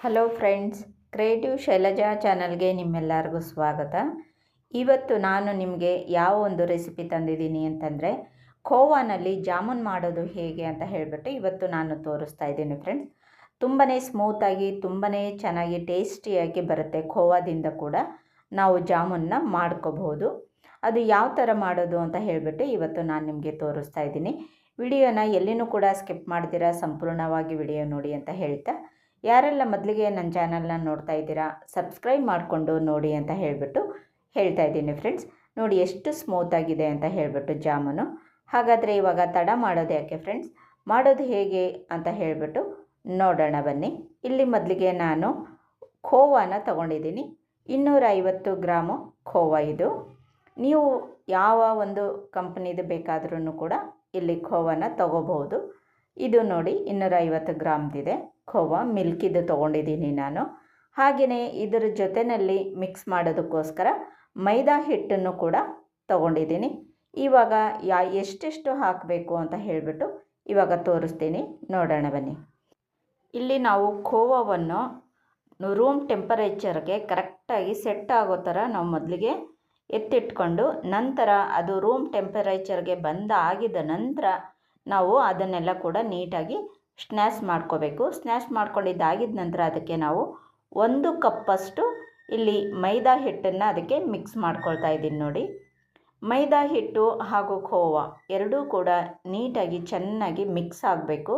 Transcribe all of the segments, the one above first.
Hello friends creative Shailaja ಚಾನಲ್ಗೆ ನಿಮ್ಮೆಲ್ಲರಿಗೂ ಸ್ವಾಗತ. ಇವತ್ತು ನಾನು ನಿಮಗೆ ಯಾವ ಒಂದು ರೆಸಿಪಿ ತಂದಿದ್ದೀನಿ ಅಂತಂದರೆ ಖೋವಾನಲ್ಲಿ ಜಾಮೂನ್ ಮಾಡೋದು ಹೇಗೆ ಅಂತ ಹೇಳಿಬಿಟ್ಟು ಇವತ್ತು ನಾನು ತೋರಿಸ್ತಾ ಇದ್ದೀನಿ ಫ್ರೆಂಡ್ಸ್ ತುಂಬಾ ಸ್ಮೂತಾಗಿ ತುಂಬಾ ಚೆನ್ನಾಗಿ ಟೇಸ್ಟಿಯಾಗಿ ಬರುತ್ತೆ ಖೋವಾದಿಂದ ಕೂಡ ನಾವು ಜಾಮೂನ್ನ ಮಾಡ್ಕೋಬಹುದು. ಅದು ಯಾವ ಥರ ಮಾಡೋದು ಅಂತ ಹೇಳಿಬಿಟ್ಟು ಇವತ್ತು ನಾನು ನಿಮಗೆ ತೋರಿಸ್ತಾ ಇದ್ದೀನಿ. ವಿಡಿಯೋನ ಎಲ್ಲಿನೂ ಕೂಡ ಸ್ಕಿಪ್ ಮಾಡ್ತೀರಾ ಸಂಪೂರ್ಣವಾಗಿ ವಿಡಿಯೋ ನೋಡಿ ಅಂತ ಹೇಳ್ತಾ. ಯಾರೆಲ್ಲ ಮೊದಲಿಗೆ ನನ್ನ ಚಾನಲ್ನ ನೋಡ್ತಾ ಇದ್ದೀರಾ, ಸಬ್ಸ್ಕ್ರೈಬ್ ಮಾಡಿಕೊಂಡು ನೋಡಿ ಅಂತ ಹೇಳಿಬಿಟ್ಟು ಹೇಳ್ತಾ ಇದ್ದೀನಿ ಫ್ರೆಂಡ್ಸ್. ನೋಡಿ ಎಷ್ಟು ಸ್ಮೂತಾಗಿದೆ ಅಂತ ಹೇಳಿಬಿಟ್ಟು ಜಾಮೂನು. ಹಾಗಾದರೆ ಇವಾಗ ತಡ ಮಾಡೋದು ಯಾಕೆ ಫ್ರೆಂಡ್ಸ್? ಮಾಡೋದು ಹೇಗೆ ಅಂತ ಹೇಳಿಬಿಟ್ಟು ನೋಡೋಣ ಬನ್ನಿ. ಇಲ್ಲಿ ಮೊದಲಿಗೆ ನಾನು ಖೋವಾನ ತಗೊಂಡಿದ್ದೀನಿ. ಇನ್ನೂರ ಐವತ್ತು ಗ್ರಾಮು ಖೋವಾ ಇದು. ನೀವು ಯಾವ ಒಂದು ಕಂಪ್ನಿದು ಬೇಕಾದ್ರೂ ಕೂಡ ಇಲ್ಲಿ ಖೋವಾನ ತಗೋಬಹುದು. ಇದು ನೋಡಿ ಇನ್ನೂರ ಐವತ್ತು ಗ್ರಾಮ್ದಿದೆ. ಖೋವಾ ಮಿಲ್ಕಿದು ತೊಗೊಂಡಿದ್ದೀನಿ ನಾನು. ಹಾಗೆಯೇ ಇದರ ಜೊತೆಯಲ್ಲಿ ಮಿಕ್ಸ್ ಮಾಡೋದಕ್ಕೋಸ್ಕರ ಮೈದಾ ಹಿಟ್ಟನ್ನು ಕೂಡ ತಗೊಂಡಿದ್ದೀನಿ. ಇವಾಗ ಯಾ ಎಷ್ಟೆಷ್ಟು ಹಾಕಬೇಕು ಅಂತ ಹೇಳಿಬಿಟ್ಟು ಇವಾಗ ತೋರಿಸ್ತೀನಿ. ನೋಡೋಣ ಬನ್ನಿ. ಇಲ್ಲಿ ನಾವು ಖೋವಾವನ್ನು ರೂಮ್ ಟೆಂಪರೇಚರ್ಗೆ ಕರೆಕ್ಟಾಗಿ ಸೆಟ್ ಆಗೋ ಥರ ನಾವು ಮೊದಲಿಗೆ ಎತ್ತಿಟ್ಕೊಂಡು ನಂತರ ಅದು ರೂಮ್ ಟೆಂಪರೇಚರ್ಗೆ ಬಂದ ಆಗಿದ ನಂತರ ನಾವು ಅದನ್ನೆಲ್ಲ ಕೂಡ ನೀಟಾಗಿ ಸ್ನ್ಯಾಶ್ ಮಾಡ್ಕೋಬೇಕು. ಸ್ನ್ಯಾಶ್ ಮಾಡ್ಕೊಂಡಿದ್ದಾಗಿದ ನಂತರ ಅದಕ್ಕೆ ನಾವು ಒಂದು ಕಪ್ಪಷ್ಟು ಇಲ್ಲಿ ಮೈದಾ ಹಿಟ್ಟನ್ನು ಅದಕ್ಕೆ ಮಿಕ್ಸ್ ಮಾಡ್ಕೊಳ್ತಾ ಇದ್ದೀನಿ ನೋಡಿ. ಮೈದಾ ಹಿಟ್ಟು ಹಾಗೂ ಖೋವಾ ಎರಡೂ ಕೂಡ ನೀಟಾಗಿ ಚೆನ್ನಾಗಿ ಮಿಕ್ಸ್ ಆಗಬೇಕು.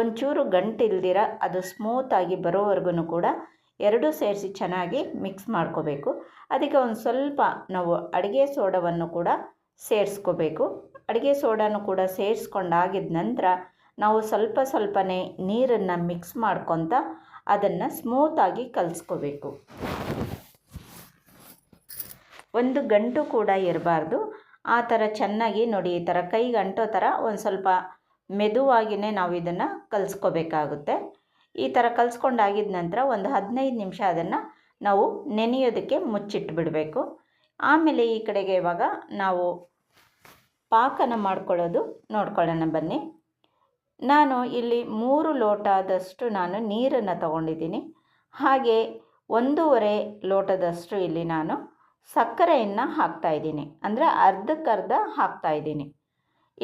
ಒಂಚೂರು ಗಂಟಿಲ್ದಿರ ಅದು ಸ್ಮೂತಾಗಿ ಬರೋವರೆಗೂ ಕೂಡ ಎರಡೂ ಸೇರಿಸಿ ಚೆನ್ನಾಗಿ ಮಿಕ್ಸ್ ಮಾಡ್ಕೋಬೇಕು. ಅದಕ್ಕೆ ಒಂದು ಸ್ವಲ್ಪ ನಾವು ಅಡುಗೆ ಸೋಡವನ್ನು ಕೂಡ ಸೇರಿಸ್ಕೋಬೇಕು. ಅಡುಗೆ ಸೋಡಾನು ಕೂಡ ಸೇರಿಸ್ಕೊಂಡಾಗಿದ ನಂತರ ನಾವು ಸ್ವಲ್ಪ ಸ್ವಲ್ಪನೇ ನೀರನ್ನು ಮಿಕ್ಸ್ ಮಾಡ್ಕೊತ ಅದನ್ನು ಸ್ಮೂತಾಗಿ ಕಲಿಸ್ಕೋಬೇಕು. ಒಂದು ಗಂಟು ಕೂಡ ಇರಬಾರ್ದು. ಆ ಥರ ಚೆನ್ನಾಗಿ ನೋಡಿ, ಈ ಥರ ಕೈಗೆ ಅಂಟೋ ಥರ ಒಂದು ಸ್ವಲ್ಪ ಮೆದುವಾಗಿಯೇ ನಾವು ಇದನ್ನು ಕಲಿಸ್ಕೋಬೇಕಾಗುತ್ತೆ. ಈ ಥರ ಕಲಿಸ್ಕೊಂಡಾಗಿದ ನಂತರ ಒಂದು ಹದಿನೈದು ನಿಮಿಷ ಅದನ್ನು ನಾವು ನೆನೆಯೋದಕ್ಕೆ ಮುಚ್ಚಿಟ್ಬಿಡಬೇಕು. ಆಮೇಲೆ ಈ ಕಡೆಗೆ ಇವಾಗ ನಾವು ಪಾಕನ ಮಾಡ್ಕೊಳ್ಳೋದು ನೋಡ್ಕೊಳ್ಳೋಣ ಬನ್ನಿ. ನಾನು ಇಲ್ಲಿ ಮೂರು ಲೋಟದಷ್ಟು ನಾನು ನೀರನ್ನು ತಗೊಂಡಿದ್ದೀನಿ. ಹಾಗೆ ಒಂದೂವರೆ ಲೋಟದಷ್ಟು ಇಲ್ಲಿ ನಾನು ಸಕ್ಕರೆಯನ್ನು ಹಾಕ್ತಾಯಿದ್ದೀನಿ ಅಂದರೆ ಅರ್ಧಕ್ಕರ್ಧ ಹಾಕ್ತಾಯಿದ್ದೀನಿ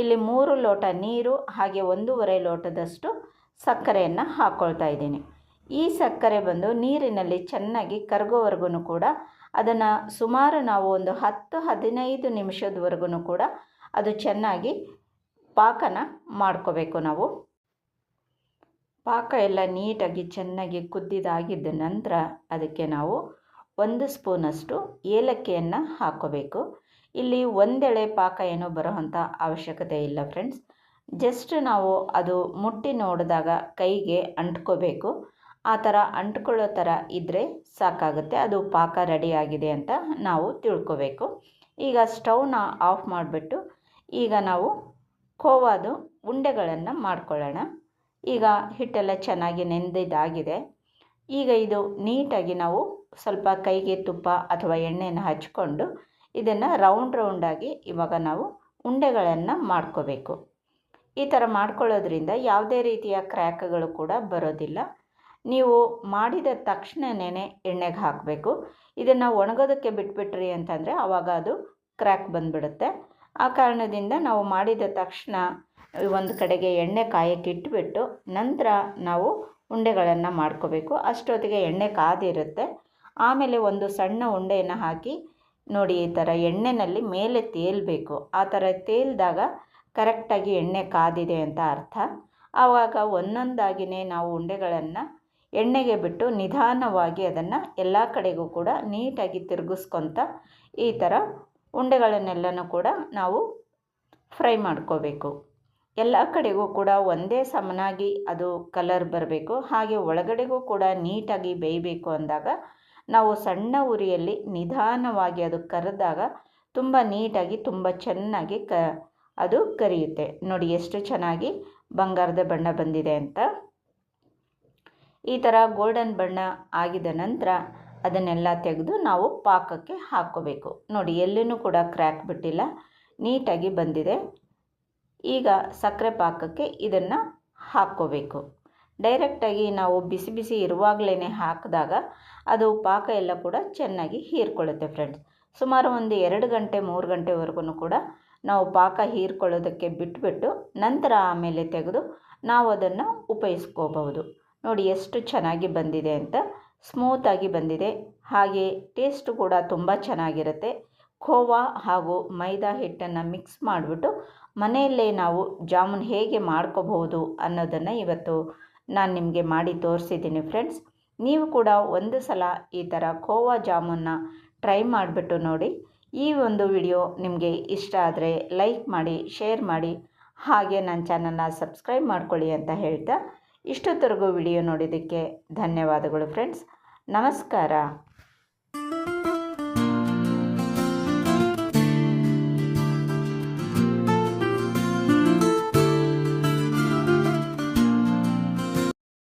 ಇಲ್ಲಿ ಮೂರು ಲೋಟ ನೀರು, ಹಾಗೆ ಒಂದೂವರೆ ಲೋಟದಷ್ಟು ಸಕ್ಕರೆಯನ್ನು ಹಾಕ್ಕೊಳ್ತಾ ಇದ್ದೀನಿ. ಈ ಸಕ್ಕರೆ ಬಂದು ನೀರಿನಲ್ಲಿ ಚೆನ್ನಾಗಿ ಕರಗೋವರೆಗೂ ಕೂಡ ಅದನ್ನು ಸುಮಾರು ನಾವು ಒಂದು ಹತ್ತು ಹದಿನೈದು ನಿಮಿಷದವರೆಗೂ ಕೂಡ ಅದು ಚೆನ್ನಾಗಿ ಪಾಕನ ಮಾಡ್ಕೋಬೇಕು ನಾವು. ಪಾಕ ಎಲ್ಲ ನೀಟಾಗಿ ಚೆನ್ನಾಗಿ ಕುದ್ದಿದಾಗಿದ್ದ ನಂತರ ಅದಕ್ಕೆ ನಾವು ಒಂದು ಸ್ಪೂನಷ್ಟು ಏಲಕ್ಕಿಯನ್ನು ಹಾಕ್ಕೋಬೇಕು ಇಲ್ಲಿ ಒಂದೆಳೆ ಪಾಕ ಏನೋ ಬರೋವಂಥ ಅವಶ್ಯಕತೆ ಇಲ್ಲ ಫ್ರೆಂಡ್ಸ್. ಜಸ್ಟ್ ನಾವು ಅದು ಮುಟ್ಟಿ ನೋಡಿದಾಗ ಕೈಗೆ ಅಂಟ್ಕೋಬೇಕು. ಆ ಥರ ಅಂಟ್ಕೊಳ್ಳೋ ಥರ ಇದ್ದರೆ ಸಾಕಾಗುತ್ತೆ. ಅದು ಪಾಕ ರೆಡಿಯಾಗಿದೆ ಅಂತ ನಾವು ತಿಳ್ಕೋಬೇಕು. ಈಗ ಸ್ಟವ್ನ ಆಫ್ ಮಾಡಿಬಿಟ್ಟು ಈಗ ನಾವು ಕೋವಾದು ಉಂಡೆಗಳನ್ನು ಮಾಡ್ಕೊಳ್ಳೋಣ. ಈಗ ಹಿಟ್ಟೆಲ್ಲ ಚೆನ್ನಾಗಿ ನೆಂದಿದ್ದಾಗಿದೆ ಈಗ ಇದು ನೀಟಾಗಿ ನಾವು ಸ್ವಲ್ಪ ಕೈಗೆ ತುಪ್ಪ ಅಥವಾ ಎಣ್ಣೆಯನ್ನು ಹಚ್ಕೊಂಡು ಇದನ್ನು ರೌಂಡ್ ರೌಂಡಾಗಿ ಇವಾಗ ನಾವು ಉಂಡೆಗಳನ್ನು ಮಾಡ್ಕೋಬೇಕು. ಈ ಥರ ಮಾಡ್ಕೊಳ್ಳೋದ್ರಿಂದ ಯಾವುದೇ ರೀತಿಯ ಕ್ರ್ಯಾಕ್ಗಳು ಕೂಡ ಬರೋದಿಲ್ಲ. ನೀವು ಮಾಡಿದ ತಕ್ಷಣನೇ ಎಣ್ಣೆಗೆ ಹಾಕಬೇಕು. ಇದನ್ನು ಒಣಗೋದಕ್ಕೆ ಬಿಟ್ಬಿಟ್ರಿ ಅಂತಂದರೆ ಆವಾಗ ಅದು ಕ್ರ್ಯಾಕ್ ಬಂದ್ಬಿಡುತ್ತೆ. ಆ ಕಾರಣದಿಂದ ನಾವು ಮಾಡಿದ ತಕ್ಷಣ ಒಂದು ಕಡೆಗೆ ಎಣ್ಣೆ ಕಾಯಕ್ಕೆ ಇಟ್ಬಿಟ್ಟು ನಂತರ ನಾವು ಉಂಡೆಗಳನ್ನು ಮಾಡ್ಕೋಬೇಕು. ಅಷ್ಟೊತ್ತಿಗೆ ಎಣ್ಣೆ ಕಾದಿರುತ್ತೆ. ಆಮೇಲೆ ಒಂದು ಸಣ್ಣ ಉಂಡೆಯನ್ನು ಹಾಕಿ ನೋಡಿ ಈ ಥರ ಎಣ್ಣೆಯಲ್ಲಿ ಮೇಲೆ ತೇಲಬೇಕು. ಆ ಥರ ತೇಲಿದಾಗ ಕರೆಕ್ಟಾಗಿ ಎಣ್ಣೆ ಕಾದಿದೆ ಅಂತ ಅರ್ಥ. ಆವಾಗ ಒಂದೊಂದಾಗಿಯೇ ನಾವು ಉಂಡೆಗಳನ್ನು ಎಣ್ಣೆಗೆ ಬಿಟ್ಟು ನಿಧಾನವಾಗಿ ಅದನ್ನು ಎಲ್ಲ ಕಡೆಗೂ ಕೂಡ ನೀಟಾಗಿ ತಿರುಗಿಸ್ಕೊತ ಈ ಥರ ಉಂಡೆಗಳನ್ನೆಲ್ಲನೂ ಕೂಡ ನಾವು ಫ್ರೈ ಮಾಡ್ಕೋಬೇಕು. ಎಲ್ಲ ಕಡೆಗೂ ಕೂಡ ಒಂದೇ ಸಮನಾಗಿ ಅದು ಕಲರ್ ಬರಬೇಕು. ಹಾಗೆ ಒಳಗಡೆಗೂ ಕೂಡ ನೀಟಾಗಿ ಬೇಯಬೇಕು ಅಂದಾಗ ನಾವು ಸಣ್ಣ ಉರಿಯಲ್ಲಿ ನಿಧಾನವಾಗಿ ಅದು ಕರೆದಾಗ ತುಂಬ ನೀಟಾಗಿ ತುಂಬ ಚೆನ್ನಾಗಿ ಕ ಅದು ಕರಿಯುತ್ತೆ. ನೋಡಿ ಎಷ್ಟು ಚೆನ್ನಾಗಿ ಬಂಗಾರದ ಬಣ್ಣ ಬಂದಿದೆ ಅಂತ. ಈ ಥರ ಗೋಲ್ಡನ್ ಬಣ್ಣ ಆಗಿದ ನಂತರ ಅದನ್ನೆಲ್ಲ ತೆಗೆದು ನಾವು ಪಾಕಕ್ಕೆ ಹಾಕ್ಕೋಬೇಕು. ನೋಡಿ ಎಲ್ಲೂ ಕೂಡ ಕ್ರ್ಯಾಕ್ ಬಿಟ್ಟಿಲ್ಲ, ನೀಟಾಗಿ ಬಂದಿದೆ. ಈಗ ಸಕ್ಕರೆ ಪಾಕಕ್ಕೆ ಇದನ್ನು ಹಾಕ್ಕೋಬೇಕು. ಡೈರೆಕ್ಟಾಗಿ ನಾವು ಬಿಸಿ ಬಿಸಿ ಇರುವಾಗಲೇ ಹಾಕಿದಾಗ ಅದು ಪಾಕ ಎಲ್ಲ ಕೂಡ ಚೆನ್ನಾಗಿ ಹೀರ್ಕೊಳ್ಳುತ್ತೆ ಫ್ರೆಂಡ್ಸ್ ಸುಮಾರು ಒಂದು ಎರಡು ಗಂಟೆ, ಮೂರು ಗಂಟೆವರೆಗೂ ಕೂಡ ನಾವು ಪಾಕ ಹೀರ್ಕೊಳ್ಳೋದಕ್ಕೆ ಬಿಟ್ಬಿಟ್ಟು ನಂತರ ಆಮೇಲೆ ತೆಗೆದು ನಾವು ಅದನ್ನು ಉಪಯೋಗಿಸ್ಕೋಬಹುದು. ನೋಡಿ ಎಷ್ಟು ಚೆನ್ನಾಗಿ ಬಂದಿದೆ ಅಂತ. ಸ್ಮೂತಾಗಿ ಬಂದಿದೆ. ಹಾಗೆ ಟೇಸ್ಟ್ ಕೂಡ ತುಂಬ ಚೆನ್ನಾಗಿರುತ್ತೆ. ಖೋವಾ ಹಾಗೂ ಮೈದಾ ಹಿಟ್ಟನ್ನು ಮಿಕ್ಸ್ ಮಾಡಿಬಿಟ್ಟು ಮನೆಯಲ್ಲೇ ನಾವು ಜಾಮೂನ್ ಹೇಗೆ ಮಾಡ್ಕೋಬಹುದು ಅನ್ನೋದನ್ನು ಇವತ್ತು ನಾನು ನಿಮಗೆ ಮಾಡಿ ತೋರಿಸಿದ್ದೀನಿ ಫ್ರೆಂಡ್ಸ್. ನೀವು ಕೂಡ ಒಂದು ಸಲ ಈ ಥರ ಖೋವಾ ಜಾಮೂನ್ನ ಟ್ರೈ ಮಾಡಿಬಿಟ್ಟು ನೋಡಿ. ಈ ಒಂದು ವಿಡಿಯೋ ನಿಮಗೆ ಇಷ್ಟ ಆದರೆ ಲೈಕ್ ಮಾಡಿ, ಶೇರ್ ಮಾಡಿ, ಹಾಗೆ ನನ್ನ ಚಾನಲ್ನ ಸಬ್ಸ್ಕ್ರೈಬ್ ಮಾಡ್ಕೊಳ್ಳಿ ಅಂತ ಹೇಳ್ತಾ ಇಷ್ಟೊತ್ತರೆಗೂ ವಿಡಿಯೋ ನೋಡಿದ್ದಕ್ಕೆ ಧನ್ಯವಾದಗಳು ಫ್ರೆಂಡ್ಸ್. ನಮಸ್ಕಾರ.